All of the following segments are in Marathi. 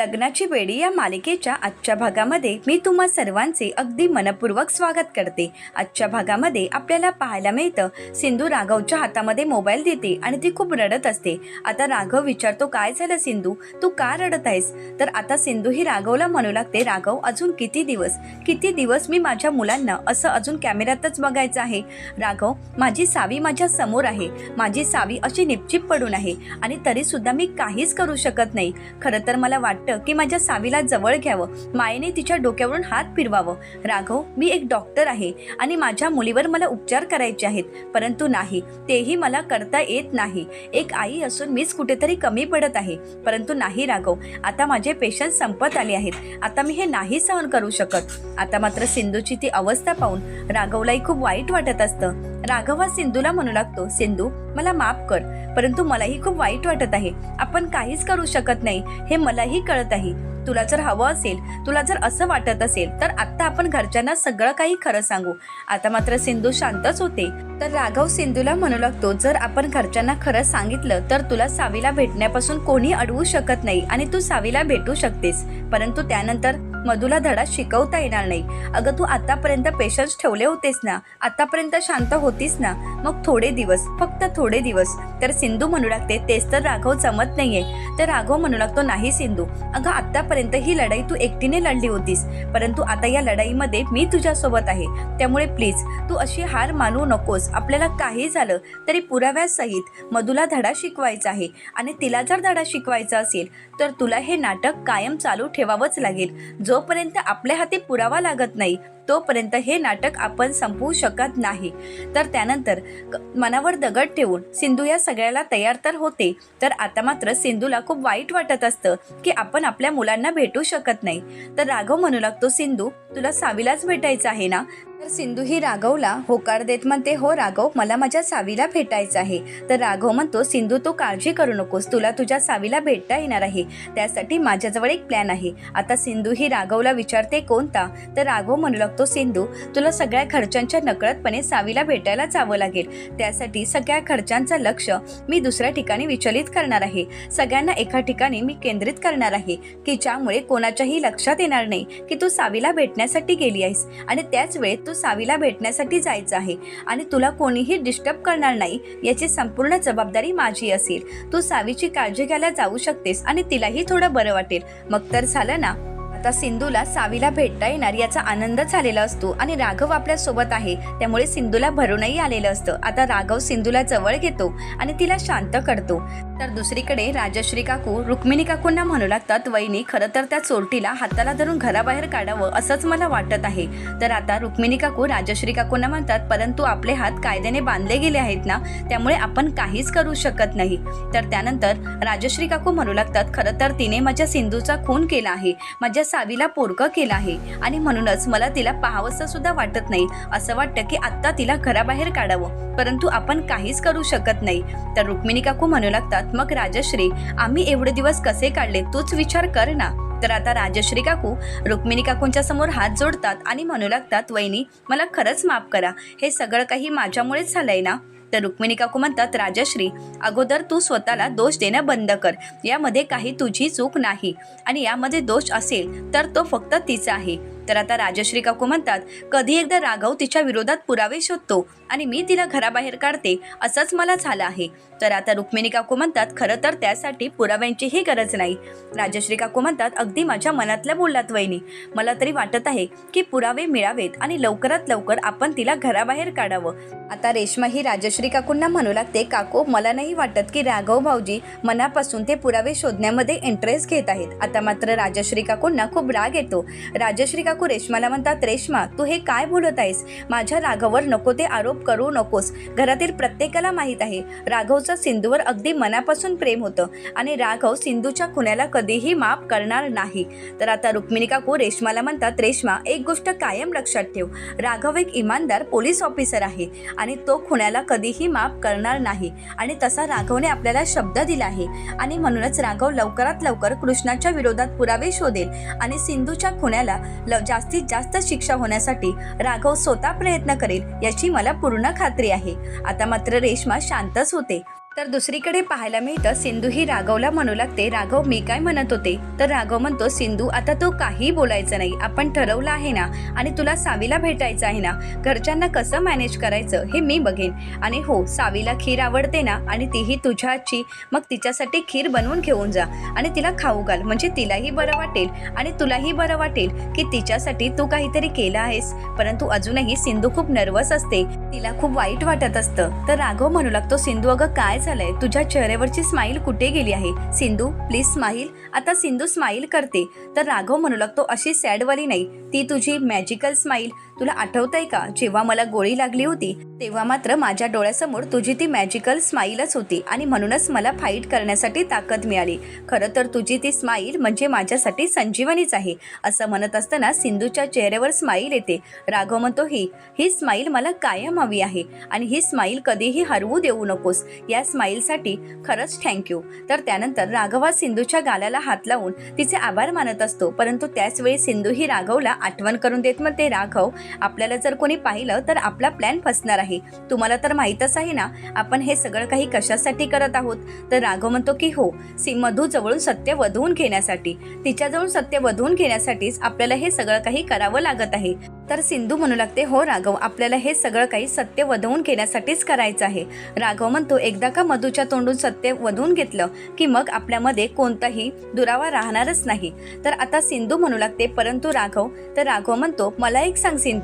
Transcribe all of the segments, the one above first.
लग्नाची बेडी या मालिकेच्या आजच्या भागामध्ये मी तुम्हा सर्वांचे अगदी मनपूर्वक स्वागत करते. आजच्या भागामध्ये आपल्याला पाहायला मिळतं सिंधू राघवच्या हातामध्ये मोबाईल देते आणि ती खूप रडत असते. आता राघव विचारतो काय झालं सिंधू? तू का रडत आहेस? तर आता सिंधू ही राघवला म्हणू लागते राघव अजून किती दिवस? किती दिवस मी माझ्या मुलांना असं अजून कॅमेऱ्यातच बघायचं आहे? राघव माझी सावी माझ्यासमोर आहे. माझी सावी अशी निपचिप पडून आहे आणि तरी सुद्धा मी काहीच करू शकत नाही. खरं तर मला वाटतं की माझ्या सावीला जवळ घ्यावं. मायेने तिच्या डोक्यावरून हात फिरवावं. राघव मी एक डॉक्टर आहे आणि माझ्या मुलीवर मला उपचार करायचे आहेत. परंतु नाही तेही मला करता येत नाही. एक आई असून मीच कुठेतरी कमी पडत आहे. परंतु नाही राघव आता माझे पेशंट संपत आले आहेत. आता मी हे नाही सहन करू शकत. आता मात्र सिंधूची ती अवस्था पाहून राघवलाही खूप वाईट वाटत असतं. राघव हा सिंधूला म्हणू लागतो सिंधू मला माफ कर परंतु मलाही खूप वाईट वाटत आहे. आपण काहीच करू शकत नाही. हे मलाही कळत आहे तुला जर हवं असेल तुला जर असं वाटत असेल तर आत्ता आपण घरच्यांना सगळं काही खरं सांगू. आता मात्र सिंधू शांतच होते. तर राघव सिंधूला म्हणू लागतो जर आपण घरच्यांना खरं सांगितलं तर तुला सावीला भेटण्यापासून कोणी अडवू शकत नाही आणि तू सावीला भेटू शकतेस. परंतु त्यानंतर मधुला धडा शिकवता येणार नाही. अगं तू आतापर्यंत पेशन्स ठेवले होतेस ना? आतापर्यंत शांत होतीस ना? मग थोडे दिवस फक्त थोडे दिवस. तर सिंधू म्हणू लागते तेच तर राघव जमत नाहीये. तर राघव म्हणू लागतो नाही सिंधू. अगं आतापर्यंत ही लढाई तू एकटीने लढली होतीस. परंतु आता या लढाईमध्ये मी तुझ्यासोबत आहे. त्यामुळे प्लीज तू अशी हार मानू नकोस. आपल्याला काही झालं तरी पुराव्यासहित मधुला धडा शिकवायचा आहे. आणि तिला जर धडा शिकवायचा असेल तर तुला हे नाटक कायम चालू ठेवावंच लागेल. जोपर्यंत आपल्या हाती पुरावा लागत नाही तोपर्यंत हे नाटक आपण संपवू शकत नाही. तर त्यानंतर क- मनावर दगड ठेवून सिंधू या सगळ्याला तयार तर होते तर आता मात्र सिंधूला खूप वाईट वाटत असतं की आपण आपल्या मुलांना भेटू शकत नाही. तर राघव म्हणू लागतो सिंधू तुला सावीलाच भेटायचं आहे ना? तर सिंधू ही राघवला होकार देत म्हणते हो राघव मला माझ्या सावीला भेटायचं आहे. तर राघव म्हणतो सिंधू तू काळजी करू नकोस तुला तुझ्या सावीला भेटता येणार आहे. त्यासाठी माझ्याजवळ एक प्लॅन आहे. आता सिंधू ही राघवला विचारते कोणता? तर राघव म्हणू लागतो सिंधू तुला सगळ्या खर्चांच्या नकळतपणे सावीला भेटायला जावं लागेल. त्यासाठी सगळ्या खर्चांचं लक्ष मी दुसऱ्या ठिकाणी विचलित करणार आहे. सगळ्यांना एका ठिकाणी मी केंद्रित करणार आहे की ज्यामुळे कोणाच्याही लक्षात येणार नाही की तू सावीला भेटण्यासाठी गेली आहेस. आणि त्याच वेळेत तू सावीला भेटण्यासाठी जायचं आहे आणि तुला कोणीही डिस्टर्ब करणार नाही याची संपूर्ण जबाबदारी माझी असेल. तू सावीची काळजी घ्यायला जाऊ शकतेस आणि तिलाही थोडं बरं वाटेल. मग तर झालं ना? आता सिंधूला सावीला भेटता येणार याचा आनंद झालेला असतो आणि राघव आपल्यासोबत आहे. त्यामुळे सिंधूला भरूनही आलेलं असतं. आता राघव सिंधूला जवळ घेतो आणि तिला शांत करतो. तर दुसरीकडे राजश्री काकू रुक्मिणी काकूंना म्हणू लागतात वहिनी खरं तर त्या चोरटीला हाताला धरून घराबाहेर काढावं असंच मला वाटत आहे. तर आता रुक्मिणी काकू राजश्री काकूंना म्हणतात परंतु आपले हात कायद्याने बांधले गेले आहेत ना त्यामुळे आपण काहीच करू शकत नाही. तर त्यानंतर राजश्री काकू म्हणू लागतात खरं तर तिने माझ्या सिंधूचा खून केला आहे माझ्या सावीला पोरकं केलं आहे. आणि म्हणूनच मला तिला पाहावंसं सुद्धा वाटत नाही. असं वाटतं की आत्ता तिला घराबाहेर काढावं. परंतु आपण काहीच करू शकत नाही. तर रुक्मिणी काकू म्हणू लागतात मग राजश्री आम्ही एवढे दिवस कसे काढले तूच विचार कर ना. तर आता राजश्री काकू रुक्मिणी काकूंच्या समोर हात जोडतात आणि म्हणू लागतात वहिनी मला खरंच माफ करा हे सगळं काही माझ्यामुळेच झालंय ना? तर रुक्मिणी काकू म्हणतात राजश्री अगोदर तू स्वतःला दोष देणं बंद कर यामध्ये काही तुझी चूक नाही आणि यामध्ये दोष असेल तर तो फक्त तिचा आहे. तर आता राजश्री काकू म्हणतात कधी एकदा राघव तिच्या विरोधात पुरावे शोधतो आणि मी तिला घराबाहेर काढते असंच मला झालं आहे. तर आता रुक्मिणी काकू म्हणतात खरं तर त्यासाठी पुराव्यांचीही गरज नाही. राजश्री काकू म्हणतात अगदी माझ्या मनातल्या बोललात वहिनी. मला तरी वाटत आहे की पुरावे मिळावेत आणि लवकरात लवकर आपण तिला घराबाहेर काढावं. आता रेश्मा ही राजश्री काकूंना म्हणू लागते काकू मला नाही वाटत की राघव भाऊजी मनापासून ते पुरावे शोधण्यामध्ये इंटरेस्ट घेत आहेत. आता मात्र राजश्री काकूंना खूप राग येतो. राजश्री काकू रेश्माला म्हणतात रेश्मा तू हे काय बोलत आहेस? माझ्या राघववर नको ते आरोप करू नकोस. घरातील प्रत्येकाला माहीत आहे राघवचं सिंधूवर अगदी मनापासून प्रेम होतं आणि राघव सिंधूच्या खुन्याला कधीही माफ करणार नाही. तर आता रुक्मिणी काकू रेश्माला म्हणतात रेश्मा एक गोष्ट कायम लक्षात ठेव. राघव एक इमानदार पोलीस ऑफिसर आहे आणि तो खुण्याला कधीही माफ करणार नाही. आणि तसा राघवने आपल्याला शब्द दिला आहे. आणि म्हणूनच राघव लवकरात लवकर कृष्णाच्या विरोधात पुरावे शोधेल आणि सिंधूच्या खुण्याला ल जास्तीत जास्त शिक्षा होण्यासाठी राघव स्वतः प्रयत्न करेल याची मला पूर्ण खात्री आहे. आता मात्र रेश्मा शांतच होते. तर दुसरीकडे पाहायला मिळतं सिंधू ही राघवला म्हणू लागते. राघव मी काय म्हणत होते? तर राघव म्हणतो सिंधू आता तो काही बोलायचं नाही. आपण ठरवलं आहे ना? आणि तुला सावीला भेटायचं आहे ना? घरच्यांना कसं मॅनेज करायचं हे मी बघेन. आणि हो सावीला खीर आवडते ना? आणि तीही तुझ्या आजची मग तिच्यासाठी खीर बनवून घेऊन जा. आणि तिला खाऊ घाल. म्हणजे तिलाही बरं वाटेल. आणि तुलाही बरं वाटेल की तिच्यासाठी तू काहीतरी केलं आहेस. परंतु अजूनही सिंधू खूप नर्वस असते. तिला खूप वाईट वाटत असतं. तर राघव म्हणू लागतो सिंधू अगं काय झालंय तुझ्या चेहऱ्यावरची स्माईल कुठे गेली आहे? सिंधू प्लीज स्माईल आता सिंधू स्माईल करते. तर राघव म्हणू लागतो अशी सॅडवाली नाही. ती तुझी मॅजिकल स्माईल तुला आठवतंय का? जेव्हा मला गोळी लागली होती तेव्हा मात्र माझ्या डोळ्यासमोर तुझी ती मॅजिकल स्माईलच होती आणि म्हणूनच मला फाईट करण्यासाठी ताकद मिळाली. खरं तर तुझी ती स्माईल म्हणजे माझ्यासाठी संजीवनीच आहे असं म्हणत असताना सिंधूच्या चेहऱ्यावर स्माईल येते. राघव म्हणतो ही ही स्माईल मला कायम हवी आहे आणि ही स्माईल कधीही हरवू देऊ नकोस. या स्माईलसाठी खरंच थँक्यू तर त्यानंतर राघवा सिंधूच्या गालाला हात लावून तिचे आभार मानत असतो परंतु त्याचवेळी सिंधू ही राघवला आठवण करून देत म्हणते राघव आपल्याला जर कोणी पाहिलं तर आपला प्लॅन फसणार आहे. तुम्हाला तर माहीतच आहे ना आपण हे सगळं काही कशासाठी करत आहोत? तर राघव म्हणतो की हो सी मधू जवळून सत्य वधवून घेण्यासाठी. तिच्याजवळ सत्य वधवून घेण्यासाठीच आपल्याला हे सगळं काही करावं लागत आहे. तर सिंधू म्हणू लागते हो राघव आपल्याला हे सगळं काही सत्य वधवून घेण्यासाठीच करायचं आहे. राघव म्हणतो एकदा का मधूच्या तोंडून सत्य वधवून घेतलं की मग आपल्यामध्ये कोणताही दुरावा राहणारच नाही. तर आता सिंधू म्हणू लागते परंतु राघव तर राघव म्हणतो मला एक सांग सिंधू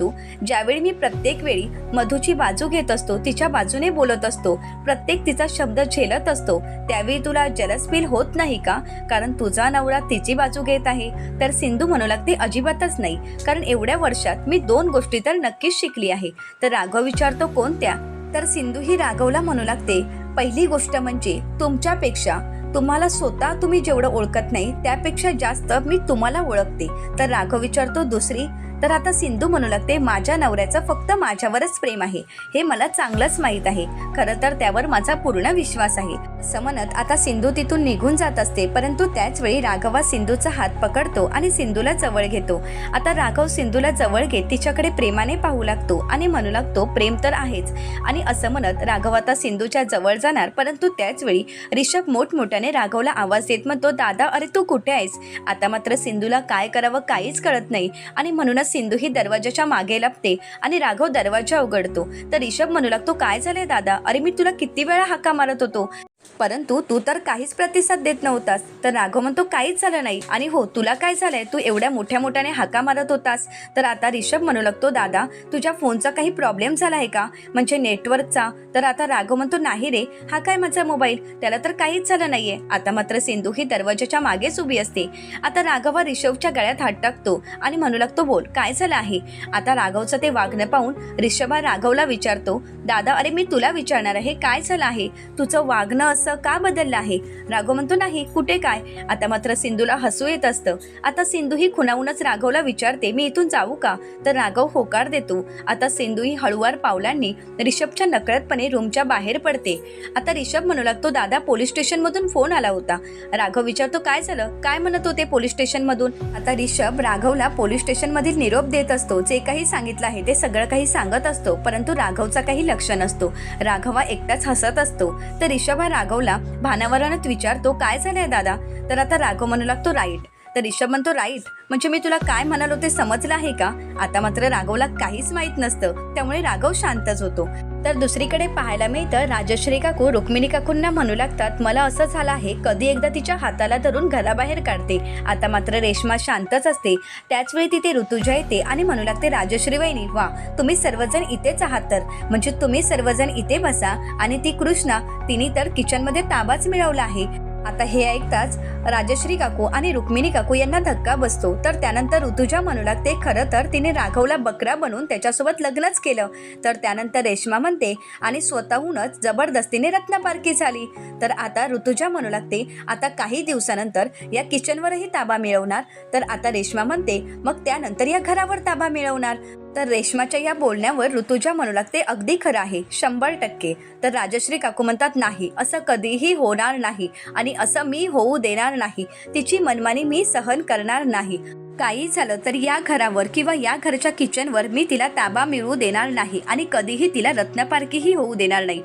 ज्यावेळी मी प्रत्येक वेळी मधूची बाजू घेत असतो तिच्या बाजूने बोलत असतो प्रत्येक तिचा शब्द झेलत असतो त्यावेळी तुला जलस फील होत नाही का? कारण तुझा नवरा तिची बाजू घेत आहे. तर सिंधू म्हणू लागते अजिबातच नाही. कारण एवढ्या वर्षात मी दोन गोष्टी तर नक्कीच शिकली आहे. तर राघव विचारतो कोणत्या तर सिंधू ही राघवला म्हणू लागते पहिली गोष्ट म्हणजे तुमच्यापेक्षा. तुम्हाला स्वतः तुम्ही जेवढं ओळखत नाही त्यापेक्षा जास्त मी तुम्हाला ओळखते. तर राघव विचारतो दुसरी? तर आता सिंधू म्हणू लागते माझ्या नवऱ्याचं फक्त माझ्यावरच प्रेम आहे. हे मला चांगलंच माहीत आहे. खरं तर त्यावर माझा पूर्ण विश्वास आहे. असं म्हणत आता सिंधू तिथून निघून जात असते परंतु त्याच वेळी राघवा सिंधूचा हात पकडतो आणि सिंधूला जवळ घेतो. आता राघव सिंधूला जवळ घेत तिच्याकडे प्रेमाने पाहू लागतो आणि म्हणू लागतो प्रेम तर आहेच. आणि असं म्हणत राघव आता सिंधूच्या जवळ जाणार परंतु त्याच वेळी रिषभ मोठमोठ्याने राघवला आवाज देत म्हणतो दादा अरे तू कुठे आहेस? आता मात्र सिंधूला काय करावं काहीच कळत नाही. आणि म्हणूनच सिंधू ही दरवाजाच्या मागे लपते आणि राघव दरवाजा उघडतो. तर रिषभ म्हणू लागतो काय झालंय दादा? अरे मी तुला किती वेळा हाका मारत होतो. परंतु तू तर काहीच प्रतिसाद देत नव्हतास. तर राघव म्हणतो काहीच झालं नाही. आणि हो तुला काय झालंय? तू एवढ्या मोठ्या मोठ्याने हाका मारत होतास. तर आता रिषभ म्हणू लागतो दादा तुझ्या फोनचा काही प्रॉब्लेम झाला आहे का? म्हणजे नेटवर्कचा. तर आता राघव म्हणतो नाही रे हा काय माझा मोबाईल? त्याला तर काहीच झालं नाहीये. आता मात्र सिंधू ही दरवाजाच्या मागेच उभी असते. आता राघव रिषभच्या गळ्यात हात टाकतो आणि म्हणू लागतो बोल काय झालं आहे? आता राघवचं ते वागणं पाहून रिषभ हा राघवला विचारतो दादा अरे मी तुला विचारणार आहे काय झालं आहे? तुझं वागणं असं का बदललं आहे? राघव म्हणतो नाही कुठे काय? आता मात्र सिंधूला हसू येत असतं. आता सिंधू ही खुणावूनच राघवला विचारते मी इथून जाऊ का? तर राघव होकार देतो. आता सिंधू ही हळुवार पावलांनी रिषभच्या नकळतपणे रूमच्या बाहेर पडते. आता रिषभ म्हणू लागतो दादा पोलीस स्टेशनमधून फोन आला होता. राघव विचारतो काय झालं? काय म्हणत होते पोलीस स्टेशनमधून? आता रिषभ राघवला पोलीस स्टेशनमधील निरोप देत असतो. जे काही सांगितलं आहे ते सगळं काही सांगत असतो परंतु राघवचा काही लक्ष नसतो. राघव हा एकटाच हसत असतो. तर रिषभ हा राघवला भानावरानच विचारतो काय झालंय दादा? तर आता राघव म्हणू लागतो राईट. तर रिषभ म्हणतो राईट म्हणजे मी तुला काय म्हणालो ते समजलं आहे का? आता मात्र राघवला काहीच माहीत नसतं त्यामुळे राघव शांतच होतो. तर दुसरीकडे पाहायला मिळतं राजश्री काकू रुक्मिणी काकूंना म्हणू लागतात मला असं झालं आहे कधी एकदा तिच्या हाताला धरून घराबाहेर काढते. आता मात्र रेश्मा शांतच असते. त्याच वेळी तिथे ऋतुजा येते आणि म्हणू लागते राजश्री वहिनी वा तुम्ही सर्वजण इथेच आहात तर. म्हणजे तुम्ही सर्वजण इथे बसा आणि ती कृष्णा तिने तर किचनमध्ये ताबाच मिळवला आहे. आता हे ऐकताच राजश्री काकू आणि रुक्मिणी काकू यांना धक्का बसतो. तर त्यानंतर ऋतुजा म्हणू लागते खरं तर तिने राघवला बकरा बनवून त्याच्यासोबत लग्नच केलं. तर त्यानंतर रेश्मा म्हणते आणि स्वतःहूनच जबरदस्तीने रत्नपारखी झाली. तर आता ऋतुजा म्हणू लागते आता काही दिवसानंतर या किचनवरही ताबा मिळवणार. तर आता रेश्मा म्हणते मग त्यानंतर या घरावर ताबा मिळवणार. तर रेश्माच्या या बोलण्यावर ऋतुजा म्हणू लागते अगदी खरं आहे शंभर टक्के. तर राजश्री काकू म्हणतात नाही असं कधीही होणार नाही आणि असं मी होऊ देणार नाही. तिची मनमानी मी सहन करणार नाही. काही झालं तर या घरावर किंवा या घरच्या किचनवर मी तिला ताबा मिळवू देणार नाही आणि कधीही तिला रत्नपारखीही होऊ देणार नाही.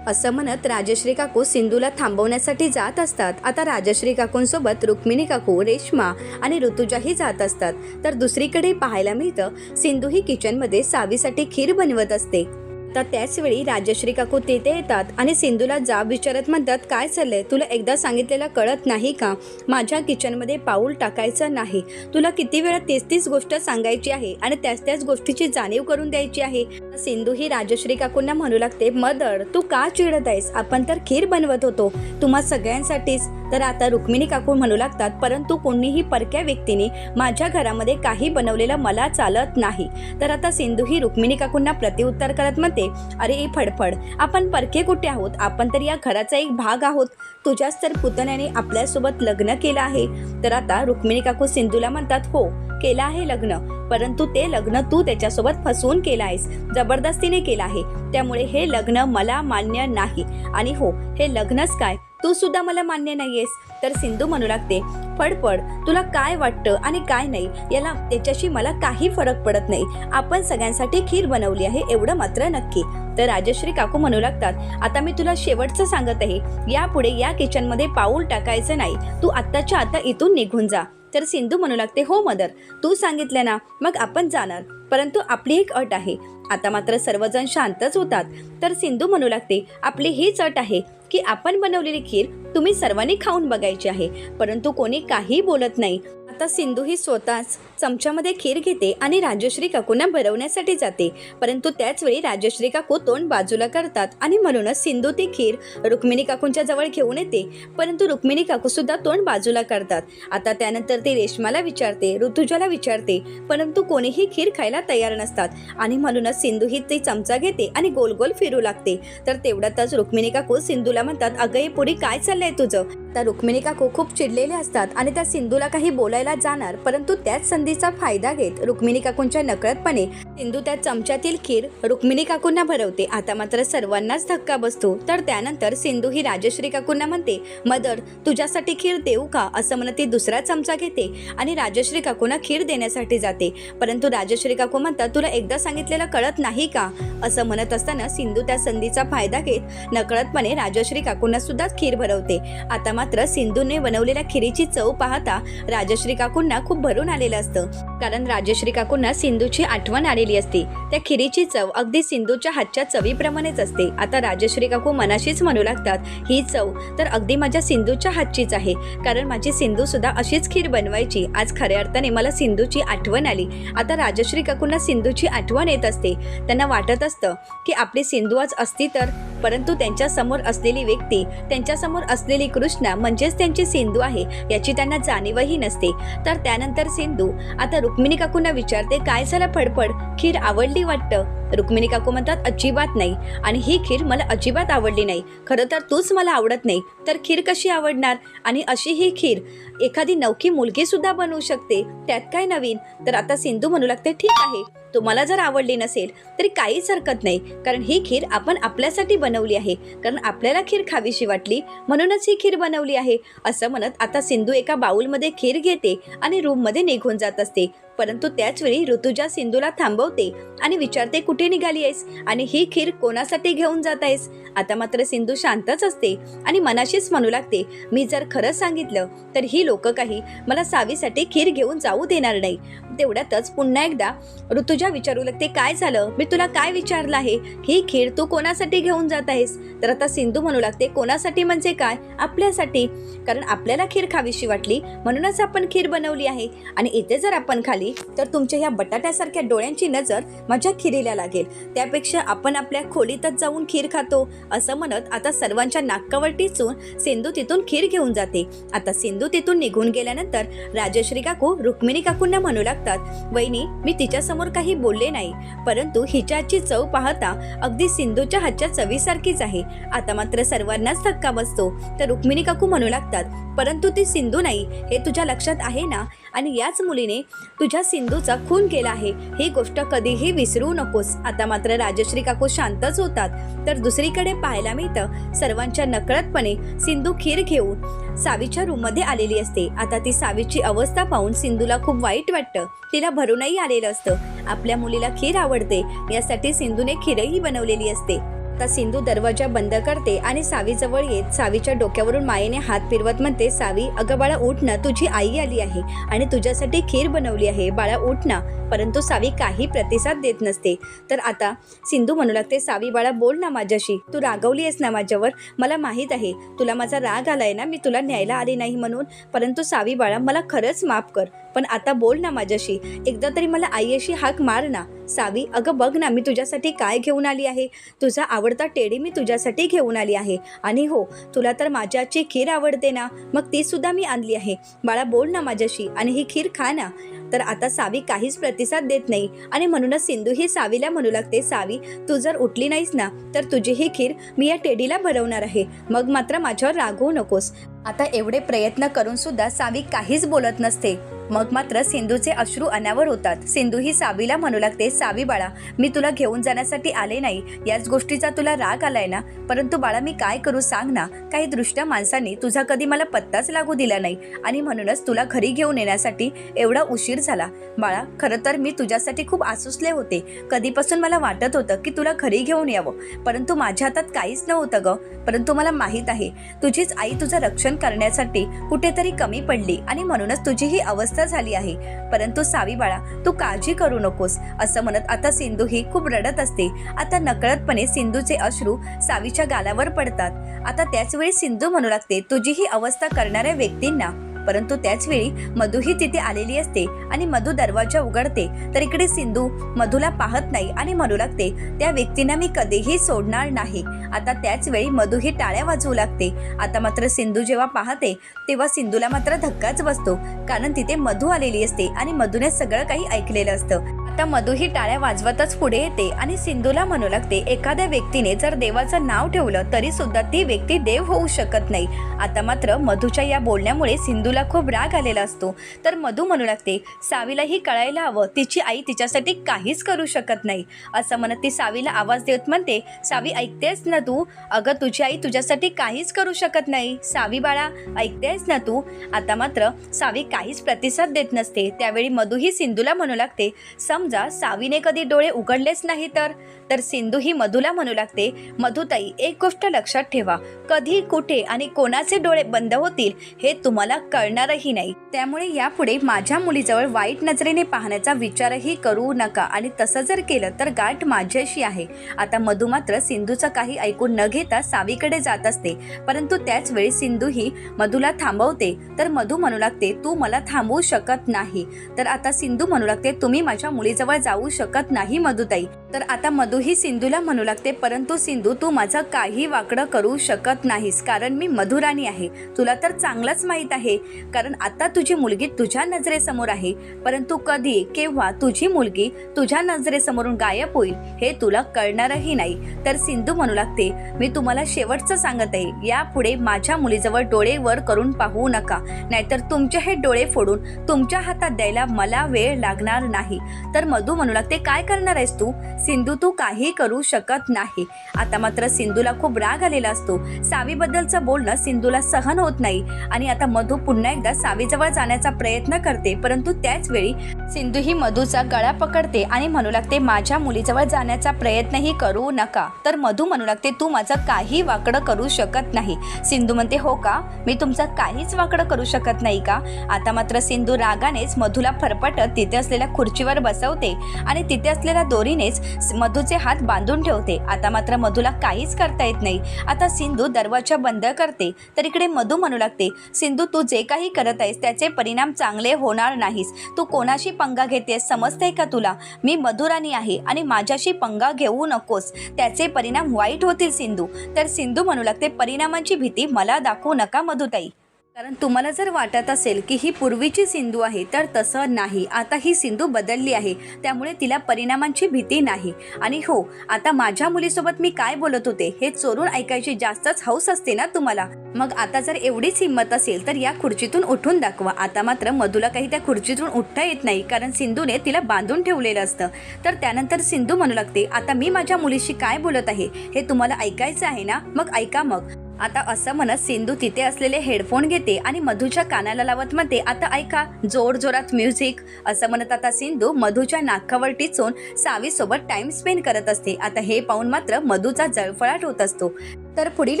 असं म्हणत राजश्री काकू सिंधूला थांबवण्यासाठी जात असतात. आता राजश्री काकूंसोबत रुक्मिणी काकू रेश्मा आणि ऋतुजाही जात असतात. तर दुसरीकडे पाहायला मिळतं सिंधू ही किचनमध्ये सावीसाठी खीर बनवत असते. तर त्याचवेळी राजश्री काकू तिथे येतात आणि सिंधूला जाब विचारत म्हणतात काय चाललंय? तुला एकदा सांगितलेलं कळत नाही का? माझ्या किचनमध्ये पाऊल टाकायचं नाही. तुला किती वेळा तेच तीच गोष्ट सांगायची आहे आणि त्याच त्याच गोष्टीची जाणीव करून द्यायची आहे. सिंधू ही राजश्री काकूंना म्हणू लागते मदर तू का चिडत आहेस? आपण तर खीर बनवत होतो. तुम्हा सगळ्यांसाठीच तर आता रुक्मिणी काकू म्हणू लागतात परंतु कोणीही परक्या व्यक्तीने माझ्या घरामध्ये काही बनवलेलं मला चालत नाही. तर आता सिंधू ही रुक्मिणी काकूंना प्रतिउत्तर करत म्हणते अरे ए फडफड आपण परके कुठे आहोत? आपण तर या घराचा एक भाग आहोत. तुझ्याच तर पुतण्याने आपल्यासोबत लग्न केलं आहे. तर आता रुक्मिणी काकू सिंधूला म्हणतात हो केलं आहे लग्न परंतु ते लग्न तू त्याच्यासोबत फसवून केलं आहेस जबरदस्तीने केलं आहे. त्यामुळे हे लग्न मला मान्य नाही. आणि हो हे लग्नच काय? तू सुद्धा मला मान्य नाहीयेस. तर सिंधू म्हणू लागते फडफड तुला काय वाटतं आणि काय नाही याला त्याच्याशी मला काही फरक पडत नाही. आपण सगळ्यांसाठी खीर बनवली आहे एवढं मात्र नक्की. तर राजश्री काकू म्हणू लागतात आता मी तुला शेवटचं सांगत आहे. यापुढे या किचनमध्ये पाऊल टाकायचं नाही. तू आत्ताच्या आता इथून निघून जा. तर सिंधू म्हणू लागते हो मदर तू सांगितलं ना मग आपण जाणार. परंतु आपली एक अट आहे. आता मात्र सर्वजण शांतच होतात. तर सिंधू म्हणू लागते आपली हीच अट आहे. की आपण बनवलेली खीर तुम्ही सर्वांनी खाऊन बघायची आहे. परंतु कोणी काही बोलत नाही. आता सिंधू ही स्वतःच चमच्यामध्ये खीर घेते आणि राजश्री काकूंना भरवण्यासाठी जाते. परंतु त्याचवेळी राजश्री काकू तोंड बाजूला करतात आणि म्हणूनच सिंधू ती खीर रुक्मिणी काकूंच्या जवळ घेऊन येते. परंतु रुक्मिणी काकूसुद्धा तोंड बाजूला करतात. आता त्यानंतर ती रेशमाला विचारते ऋतुजाला विचारते परंतु कोणीही खीर खायला तयार नसतात. आणि म्हणूनच सिंधू ही ती चमचा घेते आणि गोल गोल फिरू लागते. तर तेवढ्यातच रुक्मिणी काकू सिंधूला म्हणतात अगं हे पुढे काय चाललंय तुझं? तर रुक्मिणी काकू खूप चिडलेले असतात आणि त्या सिंधूला काही बोलायला जाणार परंतु त्याच संधीचा फायदा घेत रुक्मिणी काकूंच्या नकळतपणे सिंधू त्या चमच्यातील खीर रुक्मिणी काकूंना भरवते. आता मात्र सर्वांनाच धक्का बसतो. तर त्यानंतर सिंधू ही राजश्री काकूंना म्हणते मदर तुझ्यासाठी खीर देऊ का? असं म्हणत ती दुसरा चमचा घेते आणि राजश्री काकूंना खीर देण्यासाठी जाते. परंतु राजश्री काकू म्हणतात तुला एकदा सांगितलेलं कळत नाही का? असं म्हणत असताना सिंधू त्या संधीचा फायदा घेत नकळतपणे राजश्री काकूंना सुद्धा खीर भरवते. आता मात्र सिंधूने बनवलेल्या खिरीची चव पाहता राजश्री काकूंना खूप भरून आलेलं असतं. कारण राजश्री काकूंना सिंधूची आठवण आलेली असते. त्या खिरीची चव अगदी सिंधूच्या हातच्या चवीप्रमाणेच असते. आता राजश्री काकू मनाशीच म्हणू लागतात ही चव तर अगदी माझ्या सिंधूच्या हातचीच आहे. कारण माझी सिंधू सुद्धा अशीच खीर बनवायची. आज खऱ्या अर्थाने मला सिंधूची आठवण आली. आता राजश्री काकूंना सिंधूची आठवण येत असते. त्यांना वाटत असतं की आपली सिंधू आज असती तर. परंतु त्यांच्यासमोर असलेली व्यक्ती त्यांच्यासमोर असलेली कृष्णा म्हणजेच त्यांची सिंधू आहे याची त्यांना जाणीवही नसते. तर त्यानंतर सिंधू आता रुक्मिणी काकूंना विचारते काय झालं फडफड? खीर आवडली वाटतं? रुक्मिणी काकू म्हणतात अजिबात नाही. आणि ही खीर मला अजिबात आवडली नाही. खरं तर तूच मला आवडत नाही. तर खीर कशी आवडणार? आणि अशी ही खीर एखादी नवकी मुलगीसुद्धा बनवू शकते. त्यात काय नवीन? तर आता सिंधू म्हणू लागते ठीक आहे. तुम्हाला जर आवडली नसेल तरी काहीच हरकत नाही. कारण ही खीर आपण आपल्यासाठी बनवली आहे. कारण आपल्याला खीर खावीशी वाटली म्हणूनच ही खीर बनवली आहे. असं म्हणत आता सिंधू एका बाउलमध्ये खीर घेते आणि रूममध्ये निघून जात असते. परंतु त्याचवेळी ऋतुजा सिंधूला थांबवते आणि विचारते कुठे निघाली आहेस? आणि ही खीर कोणासाठी घेऊन जात आहेस? आता मात्र सिंधू शांतच असते आणि मनाशीच म्हणू लागते मी जर खरं सांगितलं तर ही लोक काही मला सावीसाठी खीर घेऊन जाऊ देणार नाही. तेवढ्यातच पुन्हा एकदा ऋतुजा विचारू लागते काय झालं? मी तुला काय विचारलं आहे? ही खीर तू कोणासाठी घेऊन जात आहेस? तर आता सिंधू म्हणू लागते कोणासाठी म्हणजे काय? आपल्यासाठी. कारण आपल्याला खीर खावीशी वाटली म्हणूनच आपण खीर बनवली आहे. आणि इथे जर आपण खाली तर तुमच्या ह्या बटाट्यासारख्या डोळ्यांची नजर माझ्या खिरीला लागेल. त्यापेक्षा आपण आपल्या खोलीतच जाऊन खीर खातो असं म्हणत आता सर्वांच्या नाकावर टिचून सिंधू तिथून खीर घेऊन जाते. आता सिंधू तिथून निघून गेल्यानंतर राजश्री काकू रुक्मिणी काकूंना म्हणू लागतात वहिनी मी तिच्यासमोर काही बोलले नाही परंतु हिच्या हातची चव पाहता अगदी सिंधूच्या हातच्या चवीसारखीच आहे. आता मात्र सर्वांनाच धक्का बसतो. तर रुक्मिणी काकू म्हणू लागतात परंतु ती सिंधू नाही हे तुझ्या लक्षात आहे ना? आणि याच मुलीने तुझ्या सिंधूचा खून केला आहे. ही गोष्ट कधीही विसरू नकोस. आता मात्र राजश्री काकू शांतच होतात. तर दुसरीकडे पाहायला मिळतं सर्वांच्या नकळतपणे सिंधू खीर घेऊन सावीच्या रूममध्ये आलेली असते. आता ती सावीची अवस्था पाहून सिंधूला खूप वाईट वाटतं. तिला भरूनही आलेलं असतं. आपल्या मुलीला खीर आवडते. यासाठी सिंधूने खीरही बनवलेली असते. आता सिंधू दरवाजा बंद करते आणि सावीजवळ येत सावीच्या डोक्यावरून मायेने हात फिरवत म्हणते सावी अगं बाळा उठ ना. तुझी आई आली आहे आणि तुझ्यासाठी खीर बनवली आहे. बाळा उठ ना. परंतु सावी काही प्रतिसाद देत नसते. तर आता सिंधू म्हणू लागते सावी बाळा बोल ना माझ्याशी. तू रागवली आहेस ना माझ्यावर? मला माहीत आहे. तुला माझा राग आलाय ना? मी तुला न्यायला आले नाही म्हणून. परंतु सावी बाळा मला खरंच माफ कर. पण आता बोल ना माझ्याशी. एकदा तरी मला आईशी हाक मार ना. सावी अगं बघ ना मी तुझ्यासाठी काय घेऊन आली आहे? तुझा आवडता टेडी मी तुझ्यासाठी घेऊन आली आहे. आणि हो तुला तर माझ्याची खीर आवडते ना? मग ती सुद्धा मी आणली आहे. बाळा बोल ना माझ्याशी. आणि ही खीर खा ना. तर आता सावी काहीच प्रतिसाद देत नाही. आणि म्हणूनच सिंधू ही सावीला म्हणू लागते सावी तू जर उठली नाहीस ना तर तुझी ही खीर मी या टेडीला भरवणार आहे. मग मात्र माझ्यावर रागवू नकोस. आता एवढे प्रयत्न करून सुद्धा सावी काहीच बोलत नसते. मग मात्र सिंधूचे अश्रू अनावर होतात. सिंधू ही सावीला म्हणू लागते सावी बाळा मी तुला घेऊन जाण्यासाठी आले नाही. याच गोष्टीचा तुला राग आलाय ना? परंतु बाळा मी काय करू सांग ना? काही दृष्ट्या माणसांनी तुझा कधी मला पत्ताच लागू दिला नाही. आणि म्हणूनच तुला घरी घेऊन येण्यासाठी एवढा उशीर झाला. बाळा खरं तर मी तुझ्यासाठी खूप आसुसले होते. कधीपासून मला वाटत होतं की तुला घरी घेऊन यावं. परंतु माझ्या हातात काहीच नव्हतं ग. परंतु मला माहीत आहे तुझीच आई तुझं रक्षण करण्यासाठी कुठेतरी कमी पडली आणि म्हणूनच तुझी ही अवस्था झाली आहे. परंतु सावी बाळा तू काळजी करू नकोस. असं म्हणत आता सिंधू ही खूप रडत असते. आता नकळतपणे सिंधूचे अश्रू सावीच्या गालावर पडतात. आता त्याच वेळी सिंधू म्हणू लागते तुझी ही अवस्था करणाऱ्या व्यक्तींना परंतु त्याच वेळी मधू ही तिथे आलेली असते आणि मधू दरवाजा उघडते. तर इकडे सिंधू मधूला पाहत नाही आणि म्हणू लागते त्या व्यक्तींना मी कधीही सोडणार नाही. आता त्याच वेळी टाळ्या वाजवू लागते. आता मात्र सिंधू जेव्हा पाहते तेव्हा सिंधूला मात्र धक्काच बसतो कारण तिथे मधू आलेली असते आणि मधूने सगळं काही ऐकलेलं असतं. आता मधू ही टाळ्या वाजवतच पुढे येते आणि सिंधूला म्हणू लागते एखाद्या व्यक्तीने जर देवाचं नाव ठेवलं तरी सुद्धा ती व्यक्ती देव होऊ शकत नाही. आता मात्र मधूच्या या बोलण्यामुळे सिंधूला खूप राग आलेला असतो. तर मधू म्हणू लागते सावीलाही कळायला हवं. तिची आई तिच्यासाठी काहीच करू शकत नाही. असं म्हणत ती सावीला आवाज देत म्हणते सावी ऐकतेस ना तू? अगं तुझी आई तुझ्यासाठी काहीच करू शकत नाही. सावी बाळा ऐकतेस ना तू? आता मात्र सावी काहीच प्रतिसाद देत नसते. त्यावेळी मधू ही सिंधूला म्हणू लागते सम समजा सावीने कधी डोळे उघडलेच नाही तर तर सिंधू ही मधूला म्हणू लागते मधुताई एक गोष्ट लक्षात ठेवा कधी कुठे आणि कोणाचे डोळे बंद होतील हे तुम्हाला कळणारही नाही. त्यामुळे यापुढे माझ्या मुलीजवळ वाईट नजरेने पाहण्याचा विचारही करू नका आणि तसं जर केलं तर गाठ माझ्याशी आहे. आता मधू मात्र सिंधूचं काही ऐकून न घेता सावीकडे जात असते परंतु त्याच वेळी सिंधू ही मधूला थांबवते. तर मधू म्हणू लागते तू मला थांबवू शकत नाही. तर आता सिंधू म्हणू लागते तुम्ही माझ्या मुली जवळ जाऊ शकत नाही मधुताई. तर आता मधू ही सिंधूला म्हणू लागते परंतु सिंधू तू माझं काही वाकडं करू शकत नाहीस कारण मी मधुराणी आहे. तुला तर चांगलंच माहीत आहे कारण आता तुझी मुलगी तुझ्या नजरेसमोर आहे. परंतु कधी केव्हा तुझी मुलगी तुझ्या नजरेसमोरून गायब होईल हे तुला कळणारही नाही. तर सिंधू म्हणू लागते मी तुम्हाला शेवटचं सांगत आहे यापुढे माझ्या मुलीजवळ डोळे वर करून पाहू नका. नाहीतर तुमचे हे डोळे फोडून तुमच्या हातात द्यायला मला वेळ लागणार नाही. तर मधू म्हणू लागते काय करणार आहेस तू? सिंधू तू काही करू शकत नाही. आता मात्र सिंधूला खूप राग आलेला असतो. सावीबद्दलचं बोलणं सिंधूला सहन होत नाही. आणि आता मधू पुन्हा एकदा सावीजवळ जाण्याचा प्रयत्न करते. परंतु त्याच वेळी सिंधू ही मधूचा गळा पकडते आणि म्हणू लागते माझ्या मुलीजवळ जाण्याचा प्रयत्नही करू नका. तर मधू म्हणू लागते तू माझं काही वाकडं करू शकत नाही. सिंधू म्हणते हो का? मी तुमचं काहीच वाकडं करू शकत नाही का? आता मात्र सिंधू रागानेच मधूला फरफटत तिथे असलेल्या खुर्चीवर बसवते. आणि तिथे असलेल्या दोरीनेच मधूचे हात बांधून ठेवते. आता मात्र मधूला काहीच करता येत नाही. आता सिंधू दरवाजा बंद करते. तर इकडे मधू म्हणू लागते सिंधू तू जे काही करत आहेस त्याचे परिणाम चांगले होणार नाहीस. तू कोणाशी पंगा घेतेस समजते का तुला? मी मधुराणी आहे आणि माझ्याशी पंगा घेऊ नकोस. त्याचे परिणाम वाईट होतील सिंधू. तर सिंधू म्हणू लागते परिणामांची भीती मला दाखवू नका मधुताई. कारण तुम्हाला जर वाटत असेल की ही पूर्वीची सिंधू आहे तर तसं नाही. आता ही सिंधू बदलली आहे. त्यामुळे तिला परिणामांची भीती नाही. आणि हो आता माझ्या मुलीसोबत मी काय बोलत होते हे चोरून ऐकायची जास्तच हौस असते ना तुम्हाला? मग आता जर एवढीच हिंमत असेल तर या खुर्चीतून उठून दाखवा. आता मात्र मधूला काही त्या खुर्चीतून उठता येत नाही कारण सिंधूने तिला बांधून ठेवलेलं असतं. तर त्यानंतर सिंधू म्हणू लागते आता मी माझ्या मुलीशी काय बोलत आहे? हे तुम्हाला ऐकायचं आहे ना? मग ऐका मग. आता असं म्हणत सिंधू तिथे असलेले हेडफोन घेते आणि मधूच्या कानाला लावत म्हणते आता ऐका जोर जोरात म्युझिक. असं म्हणत आता सिंधू मधूच्या नाकावर टिचून सावीसोबत टाइम स्पेंड करत असते. आता हे पाहून मात्र मधूचा जळफळाट होत असतो. तर पुढील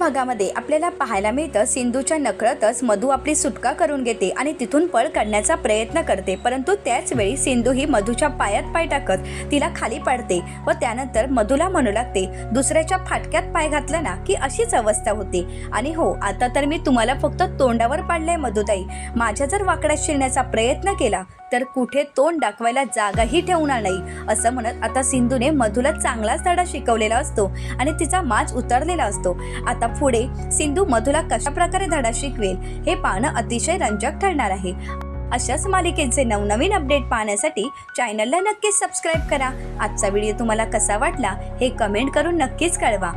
भागामध्ये आपल्याला पाहायला मिळतं सिंधूच्या नकळतच मधू आपली सुटका करून घेते आणि तिथून पळ काढण्याचा प्रयत्न करते. परंतु त्याच वेळी सिंधू ही मधूच्या पायात पाय टाकत तिला खाली पाडते व त्यानंतर मधूला म्हणू लागते दुसऱ्याच्या फाटक्यात पाय घातला ना की अशीच अवस्था होते. आणि हो आता तर मी तुम्हाला फक्त तोंडावर पाडलंय मधुताई. माझ्या जर वाकड्यात शिरण्याचा प्रयत्न केला तर कुठे तोंड दाखवायला जागाही ठेवणार नाही असं म्हणत आता सिंधूने मधूला चांगलाच धडा शिकवलेला असतो आणि तिचा माज उतरलेला असतो. आता पुढे सिंधू मधूला कशा प्रकारे धडा शिकवेल हे पाहणं अतिशय रंजक ठरणार आहे. अशाच मालिकेचे नवनवीन अपडेट पाहण्यासाठी चॅनलला नक्कीच सबस्क्राईब करा. आजचा व्हिडिओ तुम्हाला कसा वाटला हे कमेंट करून नक्कीच कळवा.